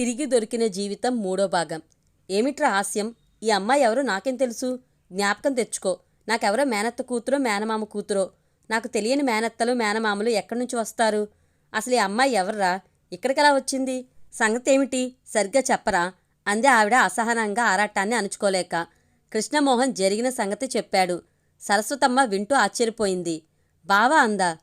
తిరిగి దొరికిన జీవితం మూడో భాగం. ఏమిట్రా హాస్యం? ఈ అమ్మాయి ఎవరో నాకేం తెలుసు? జ్ఞాపకం తెచ్చుకో. నాకెవరో మేనత్త కూతురో మేనమామ కూతురో? నాకు తెలియని మేనత్తలు మేనమామలు ఎక్కడి నుంచి వస్తారు? అసలు ఈ అమ్మాయి ఎవర్రా? ఇక్కడికెలా వచ్చింది? సంగతి ఏమిటి సరిగ్గా చెప్పరా? అంది ఆవిడ అసహనంగా ఆరాటాన్ని అణుచుకోలేక. కృష్ణమోహన్ జరిగిన సంగతి చెప్పాడు. సరస్వతమ్మ వింటూ ఆశ్చర్యపోయింది. బావా అందా?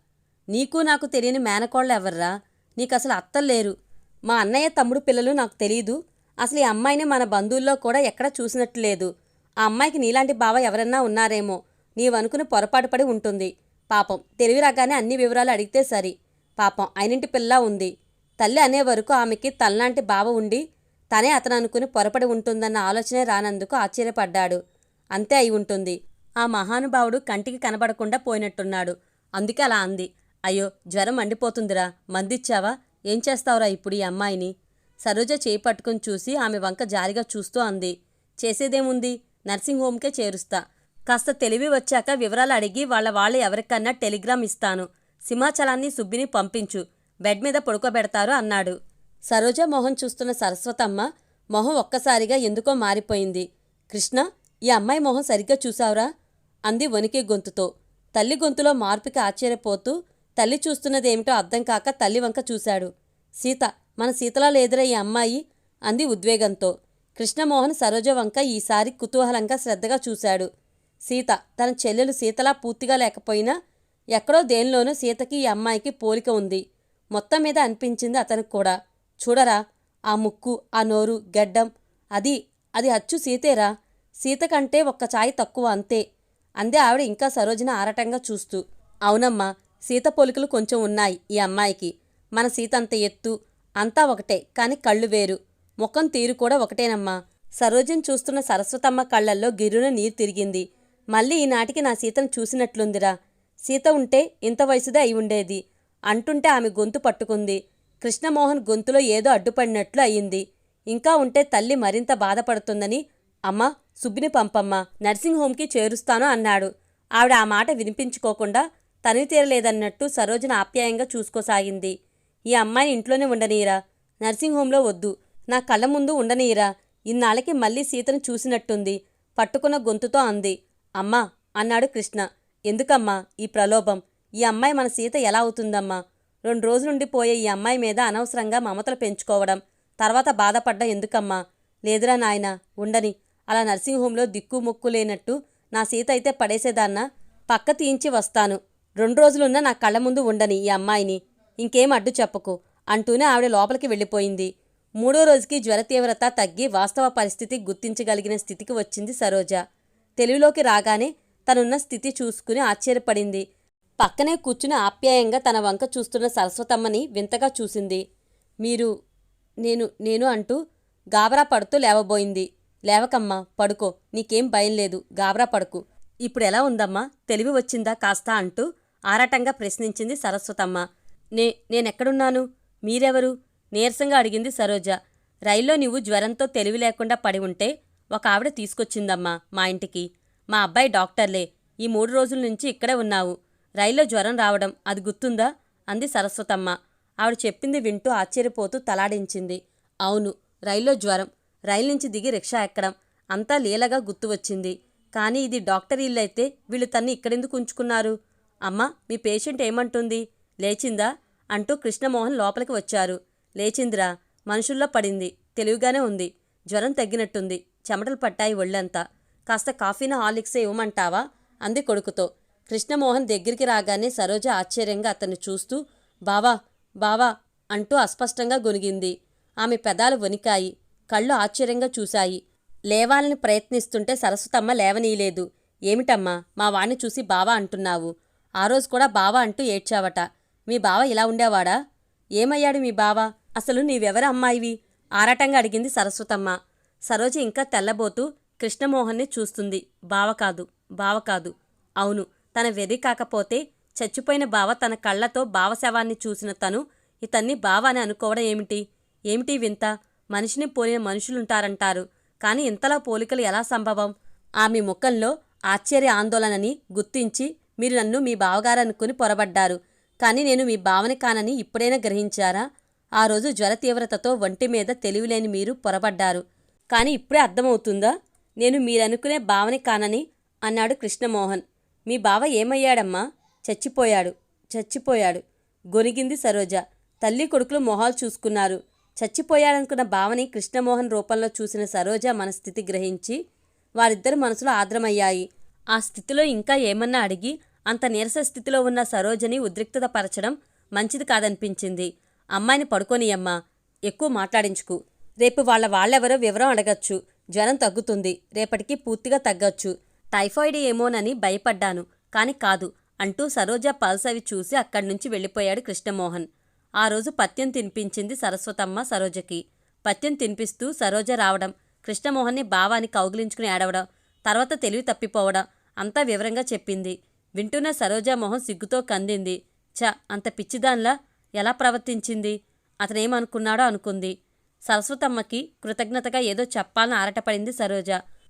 నీకు నాకు తెలియని మేనకోళ్ళెవర్రా ఎవర్రా? అత్తలు లేరు. మా అన్నయ్య తమ్ముడు పిల్లలు నాకు తెలియదు అసలు ఈ అమ్మాయిని మన బంధువుల్లో కూడా ఎక్కడా చూసినట్టు లేదు. ఆ అమ్మాయికి నీలాంటి బావ ఎవరన్నా ఉన్నారేమో. నీవనుకుని పొరపాటు పడి ఉంటుంది. పాపం తెలివి రాగానే అన్ని వివరాలు అడిగితే సరి. పాపం అయినింటి పిల్ల ఉంది. తల్లి అనే వరకు ఆమెకి తల్లాంటి బావ ఉండి తనే అతను అనుకుని పొరపడి ఉంటుందన్న ఆలోచనే రానందుకు ఆశ్చర్యపడ్డాడు. అంతే అయి ఉంటుంది. ఆ మహానుభావుడు కంటికి కనబడకుండా పోయినట్టున్నాడు. అందుకే అలా అంది. అయ్యో జ్వరం మండిపోతుందిరా. మందిచ్చావా? ఏం చేస్తావురా ఇప్పుడు ఈ అమ్మాయిని? సరోజ చేయి పట్టుకుని చూసి ఆమె వంక జారిగా చూస్తూ అంది. చేసేదేముంది? నర్సింగ్ హోమ్కే చేరుస్తా. కాస్త తెలివి వచ్చాక వివరాలు అడిగి వాళ్ళ వాళ్ళు ఎవరికన్నా టెలిగ్రామ్ ఇస్తాను. సింహాచలాన్ని సుబ్బిని పంపించు. బెడ్ మీద పడుకోబెడతారు అన్నాడు. సరోజ మొహం చూస్తున్న సరస్వతమ్మ మొహం ఒక్కసారిగా ఎందుకో మారిపోయింది. కృష్ణ ఈ అమ్మాయి మొహం సరిగ్గా చూసావురా అంది వణికే గొంతుతో. తల్లి గొంతులో మార్పుకి ఆశ్చర్యపోతూ తల్లి చూస్తున్నదేమిటో అర్థం కాక తల్లి వంక చూశాడు. సీత మన సీతలా లేదురా ఈ అమ్మాయి అంది ఉద్వేగంతో. కృష్ణమోహన్ సరోజ వంక ఈసారి కుతూహలంగా శ్రద్ధగా చూశాడు. సీత తన చెల్లెలు సీతలా పూర్తిగా లేకపోయినా ఎక్కడో దేనిలోనూ సీతకి ఈ అమ్మాయికి పోలిక ఉంది. మొత్తం మీద అనిపించింది అతనికి కూడా. చూడరా ఆ ముక్కు ఆ నోరు గెడ్డం అది అది అచ్చు సీతేరా? సీత కంటే ఒక్క ఛాయ్ తక్కువ అంతే అందే ఆవిడ ఇంకా సరోజన ఆరటంగా చూస్తూ. అవునమ్మా సీత పోలికలు కొంచెం ఉన్నాయి ఈ అమ్మాయికి. మన సీత అంత ఎత్తు అంతా ఒకటే కాని కళ్ళు వేరు. ముఖం తీరు కూడా ఒకటేనమ్మా. సరోజన్ చూస్తున్న సరస్వతమ్మ కళ్ళల్లో గిర్రున నీరు తిరిగింది. మళ్ళీ ఈనాటికి నా సీతను చూసినట్లుందిరా. సీత ఉంటే ఇంత వయసుదే అయి ఉండేది. అంటుంటే ఆమె గొంతు పట్టుకుంది. కృష్ణమోహన్ గొంతులో ఏదో అడ్డుపడినట్లు అయింది. ఇంకా ఉంటే తల్లి మరింత బాధపడుతుందని అమ్మా సుబ్బిని పంపమ్మా నర్సింగ్ హోమ్కి చేరుస్తాను అన్నాడు. ఆవిడ ఆ మాట వినిపించుకోకుండా తనివి తీరలేదన్నట్టు సరోజన ఆప్యాయంగా చూసుకోసాగింది. ఈ అమ్మాయిని ఇంట్లోనే ఉండనీరా. నర్సింగ్ హోంలో వద్దు. నా కళ్ళ ముందు ఉండనీరా. ఇన్నాళ్ళకి మళ్ళీ సీతను చూసినట్టుంది. పట్టుకున్న గొంతుతో అంది. అమ్మా అన్నాడు కృష్ణ. ఎందుకమ్మా ఈ ప్రలోభం? ఈ అమ్మాయి మన సీత ఎలా అవుతుందమ్మా? రెండు రోజులుండి పోయే ఈ అమ్మాయి మీద అనవసరంగా మమతలు పెంచుకోవడం. తర్వాత బాధపడ్డం ఎందుకమ్మా? లేదురా నాయనా ఉండని. అలా నర్సింగ్ హోంలో దిక్కు లేనట్టు నా సీత అయితే పడేసేదాన్నా. పక్క తీయించి వస్తాను. రెండు రోజులున్నా నా కళ్ళ ముందు ఉండని ఈ అమ్మాయిని. ఇంకేం అడ్డు చెప్పకు. అంటూనే ఆవిడ లోపలికి వెళ్ళిపోయింది. మూడో రోజుకి జ్వర తీవ్రత తగ్గి వాస్తవ పరిస్థితి గుర్తించగలిగిన స్థితికి వచ్చింది సరోజ. తెలివిలోకి రాగానే తనున్న స్థితి చూసుకుని ఆశ్చర్యపడింది. పక్కనే కూర్చుని ఆప్యాయంగా తన వంక చూస్తున్న సరస్వతమ్మని వింతగా చూసింది. మీరు నేను నేను అంటూ గాబరా పడుతూ లేవబోయింది. లేవకమ్మా పడుకో. నీకేం భయం లేదు. గాబరా పడుకు. ఇప్పుడు ఎలా ఉందమ్మా? తెలివి వచ్చిందా కాస్త అంటూ ఆరాటంగా ప్రశ్నించింది సరస్వతమ్మ. నే నేనెక్కడున్నాను? మీరెవరు? నీరసంగా అడిగింది సరోజ. రైల్లో నువ్వు జ్వరంతో తెలివి లేకుండా పడి ఉంటే ఒక ఆవిడ తీసుకొచ్చిందమ్మా మా ఇంటికి. మా అబ్బాయి డాక్టర్లే. ఈ మూడు రోజుల నుంచి ఇక్కడే ఉన్నావు. రైల్లో జ్వరం రావడం అది గుర్తుందా? అంది సరస్వతమ్మ. ఆవిడ చెప్పింది వింటూ ఆశ్చర్యపోతూ తలాడించింది. అవును రైల్లో జ్వరం. రైలు నుంచి దిగి రిక్షా ఎక్కడం. అంతా లీలగా గుర్తు వచ్చింది కానీ ఇది డాక్టర్ ఇల్లైతే వీళ్ళు తన్ని ఇక్కడెందుకు ఉంచుకున్నారు? అమ్మా మీ పేషెంట్ ఏమంటుంది? లేచిందా? అంటూ కృష్ణమోహన్ లోపలికి వచ్చారు. లేచిందిరా మనుషుల్లో పడింది తెలివిగానే ఉంది జ్వరం తగ్గినట్టుంది చెమటలు పట్టాయి ఒళ్ళంతా. కాస్త కాఫీన హాలిక్సే ఇవ్వమంటావా? అంది కొడుకుతో. కృష్ణమోహన్ దగ్గరికి రాగానే సరోజ ఆశ్చర్యంగా అతన్ని చూస్తూ బావా బావా అంటూ అస్పష్టంగా గొనిగింది. ఆమె పెదాలు వణికాయి కళ్ళు ఆశ్చర్యంగా చూశాయి. లేవాలని ప్రయత్నిస్తుంటే సరస్వతమ్మ లేవనీయలేదు. ఏమిటమ్మా మా వాణ్ణి చూసి బావా అంటున్నావు? ఆ రోజు కూడా బావా అంటూ ఏడ్చావట. మీ బావ ఇలా ఉండేవాడా? ఏమయ్యాడు మీ బావ? అసలు నీవెవరు అమ్మాయివి? ఆరాటంగా అడిగింది సరస్వతమ్మ. సరోజ ఇంకా తెల్లబోతూ కృష్ణమోహన్ని చూస్తుంది. బావ కాదు బావ కాదు. అవును తన వెర్రి కాకపోతే చచ్చిపోయిన బావ తన కళ్ళతో బావశవాన్ని చూసిన తను ఇతన్ని బావ అని అనుకోవడం ఏమిటి? ఏమిటి వింత? మనిషిని పోలిన మనుషులుంటారంటారు. కాని ఇంతలా పోలికలు ఎలా సంభవం? ఆమె ముఖంలో ఆశ్చర్య ఆందోళనని గుర్తించి మీరు నన్ను మీ బావగారనుకుని పొరబడ్డారు. కానీ నేను మీ బావని కానని ఇప్పుడైనా గ్రహించారా? ఆ రోజు జ్వర తీవ్రతతో ఒంటి మీద తెలివిలేని మీరు పొరబడ్డారు. కానీ ఇప్పుడే అర్థమవుతుందా? నేను మీరనుకునే భావని కానని అన్నాడు కృష్ణమోహన్. మీ బావ ఏమయ్యాడమ్మా? చచ్చిపోయాడు. చచ్చిపోయాడు. గొనిగింది సరోజ. తల్లి కొడుకులు మొహాలు చూసుకున్నారు. చచ్చిపోయాడనుకున్న భావని కృష్ణమోహన్ రూపంలో చూసిన సరోజ మనస్థితి గ్రహించి వారిద్దరు మనసులో ఆద్రమయ్యాయి. ఆ స్థితిలో ఇంకా ఏమన్నా అడిగి అంత నీరస స్థితిలో ఉన్న సరోజని ఉద్రిక్తత పరచడం మంచిది కాదనిపించింది. అమ్మాయిని పడుకోనియమ్మా ఎక్కువ మాట్లాడించుకు. రేపు వాళ్ళ వాళ్ళెవరో వివరం అడగచ్చు. జ్వరం తగ్గుతుంది. రేపటికి పూర్తిగా తగ్గొచ్చు. టైఫాయిడ్ ఏమోనని భయపడ్డాను. కాని కాదు అంటూ సరోజ పల్స్ అవి చూసి అక్కడి నుంచి వెళ్ళిపోయాడు కృష్ణమోహన్. ఆ రోజు పత్యం తినిపించింది సరస్వతమ్మ సరోజకి. పత్యం తినిపిస్తూ సరోజ రావడం కృష్ణమోహన్ని భావాన్ని కౌగిలించుకుని ఏడవడం తర్వాత తెలివి తప్పిపోవడం అంతా వివరంగా చెప్పింది. వింటున్న సరోజా మొహం సిగ్గుతో కందింది. చ అంత పిచ్చిదాన్లా ఎలా ప్రవర్తించింది? అతనేమనుకున్నాడో అనుకుంది. సరస్వతమ్మకి కృతజ్ఞతగా ఏదో చెప్పాలని ఆరటపడింది సరోజ.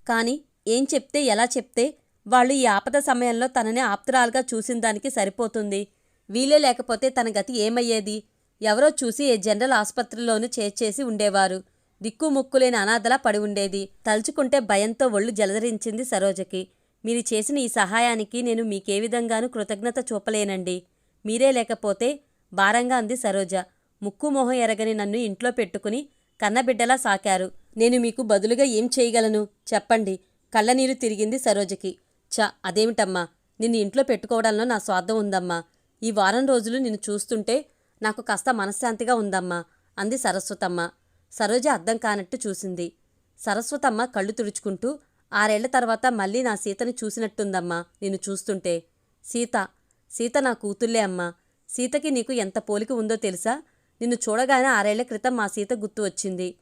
కానీ ఏం చెప్తే ఎలా చెప్తే వాళ్ళు ఈ ఆపద సమయంలో తనని ఆప్తురాలుగా చూసిన దానికి సరిపోతుంది. వీలే లేకపోతే తన గతి ఏమయ్యేది? ఎవరో చూసి ఏ జనరల్ ఆసుపత్రిలోనూ చేర్చేసి ఉండేవారు. దిక్కుముక్కులేని అనాథలా పడి ఉండేది. తలుచుకుంటే భయంతో ఒళ్ళు జలధరించింది సరోజకి. మీరు చేసిన ఈ సహాయానికి నేను మీకే విధంగానూ కృతజ్ఞత చూపలేనండి. మీరే లేకపోతే భారంగా అంది సరోజ. ముక్కు మొహం ఎరగని నన్ను ఇంట్లో పెట్టుకుని కన్నబిడ్డలా సాకారు. నేను మీకు బదులుగా ఏం చేయగలను? చెప్పండి. కళ్ళనీరు తిరిగింది సరోజకి. చ అదేమిటమ్మా? నిన్ను ఇంట్లో పెట్టుకోవడంలో నా స్వార్థం ఉందమ్మా. ఈ వారం రోజులు నిన్ను చూస్తుంటే నాకు కాస్త మనశ్శాంతిగా ఉందమ్మా అంది సరస్వతమ్మ. సరోజ అర్థం కానట్టు చూసింది. సరస్వతమ్మ కళ్ళు తుడుచుకుంటూ ఆరేళ్ళ తర్వాత మళ్ళీ నా సీతని చూసినట్టుందమ్మా నిన్ను చూస్తుంటే. సీత సీత నా కూతుళ్ళే అమ్మా. సీతకి నీకు ఎంత పోలిక ఉందో తెలుసా? నిన్ను చూడగానే ఆరేళ్ళ క్రితం మా సీత గుర్తు వచ్చింది.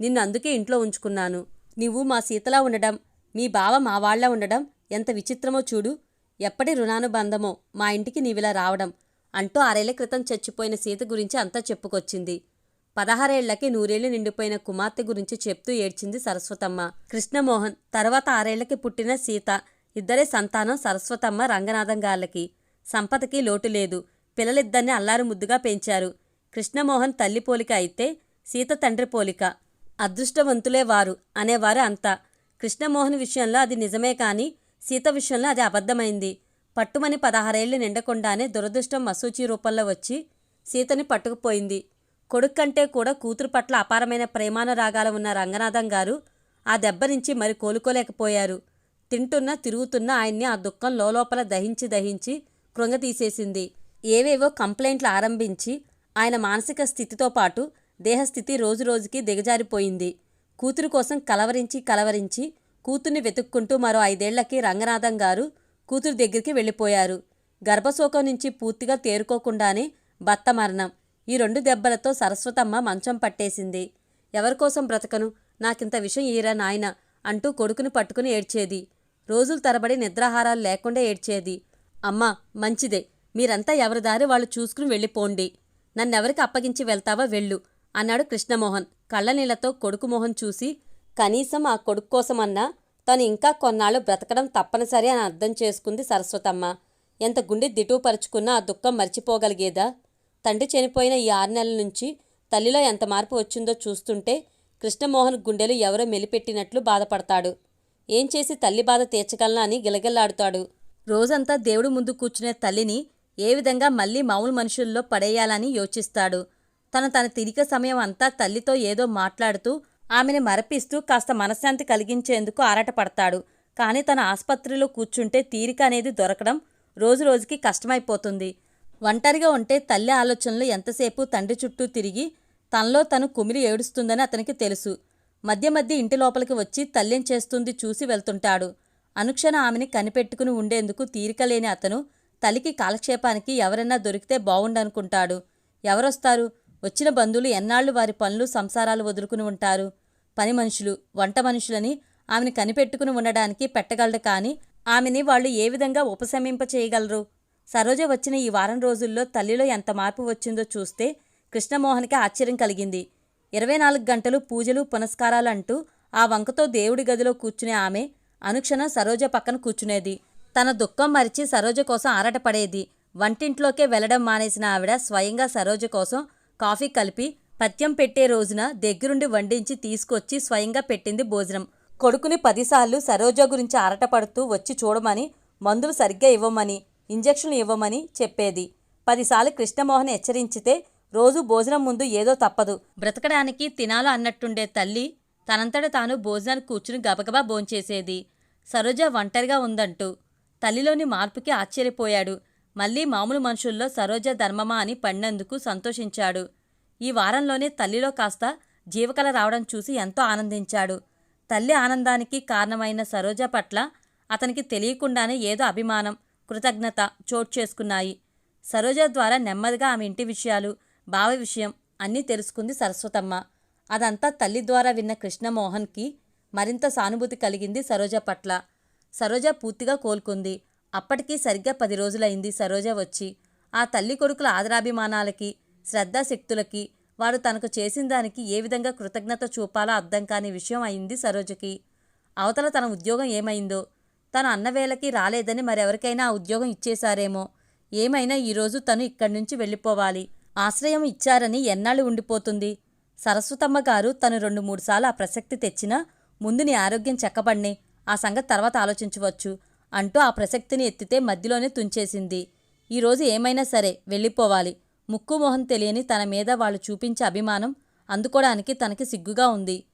నిన్ను అందుకే ఇంట్లో ఉంచుకున్నాను. నీవు మా సీతలా ఉండడం మీ బావ మా వాళ్ళ ఉండడం ఎంత విచిత్రమో చూడు. ఎప్పటి రుణానుబంధమో మా ఇంటికి నీవిలా రావడం అంటూ ఆరేళ్ళ క్రితం చచ్చిపోయిన సీత గురించి అంతా చెప్పుకొచ్చింది. పదహారేళ్ళకి నూరేళ్ళు నిండిపోయిన కుమార్తె గురించి చెప్తూ ఏడ్చింది సరస్వతమ్మ. కృష్ణమోహన్ తర్వాత ఆరేళ్ళకి పుట్టిన సీత ఇద్దరే సంతానం సరస్వతమ్మ రంగనాథం గాళ్ళకి. సంపదకి లోటు లేదు. పిల్లలిద్దరిని అల్లారు ముద్దుగా పెంచారు. కృష్ణమోహన్ తల్లి పోలిక అయితే సీత తండ్రి పోలిక. అదృష్టవంతులే వారు అనేవారు అంతా. కృష్ణమోహన్ విషయంలో అది నిజమే కాని సీత విషయంలో అది అబద్ధమైంది. పట్టుమని పదహారేళ్ళు నిండకుండానే దురదృష్టం మసూచి రూపంలో వచ్చి సీతని పట్టుకుపోయింది. కొడుకు కంటే కూడా కూతురు పట్ల అపారమైన ప్రేమానురాగాలు ఉన్న రంగనాథం గారు ఆ దెబ్బ నుంచి మరి కోలుకోలేకపోయారు. తింటున్నా తిరుగుతున్నా ఆయన్ని ఆ దుఃఖం లోపల దహించి దహించి కృంగతీసేసింది ఏవేవో కంప్లైంట్లు ఆరంభించి ఆయన మానసిక స్థితితో పాటు దేహస్థితి రోజురోజుకి దిగజారిపోయింది. కూతురు కోసం కలవరించి కలవరించి కూతుర్ని వెతుక్కుంటూ మరో ఐదేళ్ళకి రంగనాథం గారు కూతురు దగ్గరికి వెళ్ళిపోయారు. గర్భశోకం నుంచి పూర్తిగా తేరుకోకుండానే భర్త మరణం. ఈ రెండు దెబ్బలతో సరస్వతమ్మ మంచం పట్టేసింది. ఎవరికోసం బ్రతకను? నాకింత విషయం ఈరా నాయన అంటూ కొడుకుని పట్టుకుని ఏడ్చేది. రోజుల తరబడి నిద్రాహారాలు లేకుండా ఏడ్చేది. అమ్మా మంచిదే. మీరంతా ఎవరి దారి వాళ్ళు చూసుకుని వెళ్ళిపోండి. నన్నెవరికి అప్పగించి వెళ్తావా వెళ్ళు అన్నాడు కృష్ణమోహన్. కళ్ళనీళ్ళతో కొడుకు మోహన్ చూసి కనీసం ఆ కొడుకు కోసమన్నా తను ఇంకా కొన్నాళ్ళు బ్రతకడం తప్పనిసరి అని అర్థం చేసుకుంది సరస్వతమ్మ. ఎంత గుండె దిటూపరుచుకున్నా ఆ దుఃఖం మర్చిపోగలిగేదా? తండ్రి చనిపోయిన ఈ ఆరు నెలల నుంచి తల్లిలో ఎంత మార్పు వచ్చిందో చూస్తుంటే కృష్ణమోహన్ గుండెలు ఎవరో మెలిపెట్టినట్లు బాధపడతాడు. ఏం చేసి తల్లి బాధ తీర్చగలనా అని గిలగిల్లాడుతాడు. రోజంతా దేవుడి ముందు కూర్చునే తల్లిని ఏ విధంగా మళ్ళీ మామూలు మనుషుల్లో పడేయాలని యోచిస్తాడు. తన తన తిరిక సమయం అంతా తల్లితో ఏదో మాట్లాడుతూ ఆమెని మరపిస్తూ కాస్త మనశ్శాంతి కలిగించేందుకు ఆరాటపడతాడు. కానీ తన ఆసుపత్రిలో కూర్చుంటే తీరిక అనేది దొరకడం రోజురోజుకి కష్టమైపోతుంది. ఒంటరిగా ఉంటే తల్లి ఆలోచనలు ఎంతసేపు తండ్రి చుట్టూ తిరిగి తనలో తను కుమిలి ఏడుస్తుందని అతనికి తెలుసు. మధ్య మధ్య ఇంటి లోపలికి వచ్చి తల్లిం చేస్తుంది చూసి వెళ్తుంటాడు. అనుక్షణ ఆమెని కనిపెట్టుకుని ఉండేందుకు తీరికలేని అతను తల్లికి కాలక్షేపానికి ఎవరైనా దొరికితే బావుండనుకుంటాడు. ఎవరొస్తారు? వచ్చిన బంధువులు ఎన్నాళ్ళు వారి పనులు సంసారాలు వదులుకుని ఉంటారు? పని మనుషులు వంట మనుషులని ఆమెను కనిపెట్టుకుని ఉండడానికి పెట్టగలడు కానీ ఆమెని వాళ్ళు ఏ విధంగా ఉపశమింప చేయగలరు సరోజ వచ్చిన ఈ వారం రోజుల్లో తల్లిలో ఎంత మార్పు వచ్చిందో చూస్తే కృష్ణమోహన్కి ఆశ్చర్యం కలిగింది. ఇరవై నాలుగు గంటలు పూజలు పునస్కారాలు అంటూ ఆ వంకతో దేవుడి గదిలో కూర్చునే ఆమె అనుక్షణం సరోజ పక్కన కూర్చునేది. తన దుఃఖం మరిచి సరోజ కోసం ఆరాటపడేది. వంటింట్లోకే వెళ్ళడం మానేసిన ఆవిడ స్వయంగా సరోజ కోసం కాఫీ కలిపి పత్యం పెట్టే రోజున దగ్గరుండి వండించి తీసుకొచ్చి స్వయంగా పెట్టింది భోజనం. కొడుకుని పదిసార్లు సరోజ గురించి ఆరటపడుతూ వచ్చి చూడమని మందులు సరిగ్గా ఇవ్వమని ఇంజక్షన్లు ఇవ్వమని చెప్పేది. పదిసార్లు కృష్ణమోహన్ హెచ్చరించితే రోజు భోజనం ముందు ఏదో తప్పదు. బ్రతకడానికి తినాలో అన్నట్టుండే తల్లి తనంతట తాను భోజనానికి కూర్చుని గబగబా భోంచేసేది. సరోజ ఒంటరిగా ఉందంటూ తల్లిలోని మార్పుకి ఆశ్చర్యపోయాడు. మళ్ళీ మామూలు మనుషుల్లో సరోజ ధర్మమా అని పడినందుకు సంతోషించాడు. ఈ వారంలోనే తల్లిలో కాస్త జీవకళ రావడం చూసి ఎంతో ఆనందించాడు. తల్లి ఆనందానికి కారణమైన సరోజ పట్ల అతనికి తెలియకుండానే ఏదో అభిమానం. కృతజ్ఞత చోటు చేసుకున్నాయి. సరోజ ద్వారా నెమ్మదిగా ఆమె ఇంటి విషయాలు బావ విషయం అన్నీ తెలుసుకుంది సరస్వతమ్మ. అదంతా తల్లి ద్వారా విన్న కృష్ణమోహన్కి మరింత సానుభూతి కలిగింది సరోజ పట్ల. సరోజ పూర్తిగా కోలుకుంది. అప్పటికీ సరిగ్గా పది రోజులైంది సరోజ వచ్చి. ఆ తల్లి కొడుకుల ఆదరాభిమానాలకి శ్రద్ధాశక్తులకి వారు తనకు చేసిన దానికి ఏ విధంగా కృతజ్ఞత చూపాలో అర్థం కాని విషయం అయింది సరోజకి. అవతల తన ఉద్యోగం ఏమైందో తను అన్నవేళకి రాలేదని మరెవరికైనా ఆ ఉద్యోగం ఇచ్చేశారేమో. ఏమైనా ఈరోజు తను ఇక్కడి నుంచి వెళ్ళిపోవాలి. ఆశ్రయం ఇచ్చారని ఎన్నాళ్ళు ఉండిపోతుంది. సరస్వతమ్మ గారు తను రెండు మూడు సార్లు ఆ ప్రసక్తి తెచ్చినా ముందు నీ ఆరోగ్యం చెక్కబడినే ఆ సంగతి తర్వాత ఆలోచించవచ్చు అంటూ ఆ ప్రసక్తిని ఎత్తితే మధ్యలోనే తుంచేసింది. ఈరోజు ఏమైనా సరే వెళ్ళిపోవాలి. ముక్కు మొహం తెలియని తన మీద వాళ్ళు చూపించే అభిమానం అందుకోవడానికి తనకి సిగ్గుగా ఉంది.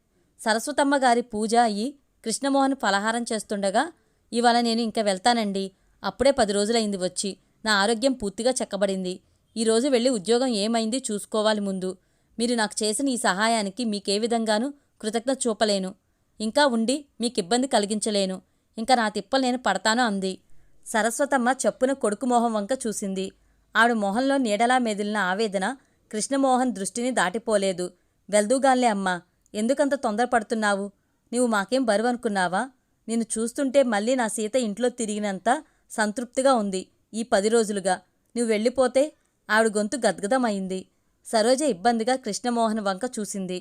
సరస్వతమ్మ గారి పూజ అయ్యి కృష్ణమోహన్ ఫలహారం చేస్తుండగా ఇవాళ నేను ఇంకా వెళ్తానండి. అప్పుడే పది రోజులైంది వచ్చి. నా ఆరోగ్యం పూర్తిగా చెక్కబడింది. ఈరోజు వెళ్ళి ఉద్యోగం ఏమైంది చూసుకోవాలి ముందు. మీరు నాకు చేసిన ఈ సహాయానికి మీకే విధంగానూ కృతజ్ఞత చూపలేను. ఇంకా ఉండి మీకు ఇబ్బంది కలిగించలేను. ఇంకా నా తిప్పలు నేను పడతాను అంది. సరస్వతమ్మ చప్పున కొడుకు మోహం వంక చూసింది. ఆవిడ మొహంలో నీడలా మెదిలిన ఆవేదన కృష్ణమోహన్ దృష్టిని దాటిపోలేదు. వెల్దూగాన్లే అమ్మా ఎందుకంత తొందరపడుతున్నావు? నీవు మాకేం బరువనుకున్నావా? నిన్ను చూస్తుంటే మళ్ళీ నా సీత ఇంట్లో తిరిగినంత సంతృప్తిగా ఉంది ఈ పది రోజులుగా. నువ్వు వెళ్ళిపోతే ఆవిడ గొంతు గద్గదమైంది సరోజ ఇబ్బందిగా కృష్ణమోహన్ వంక చూసింది.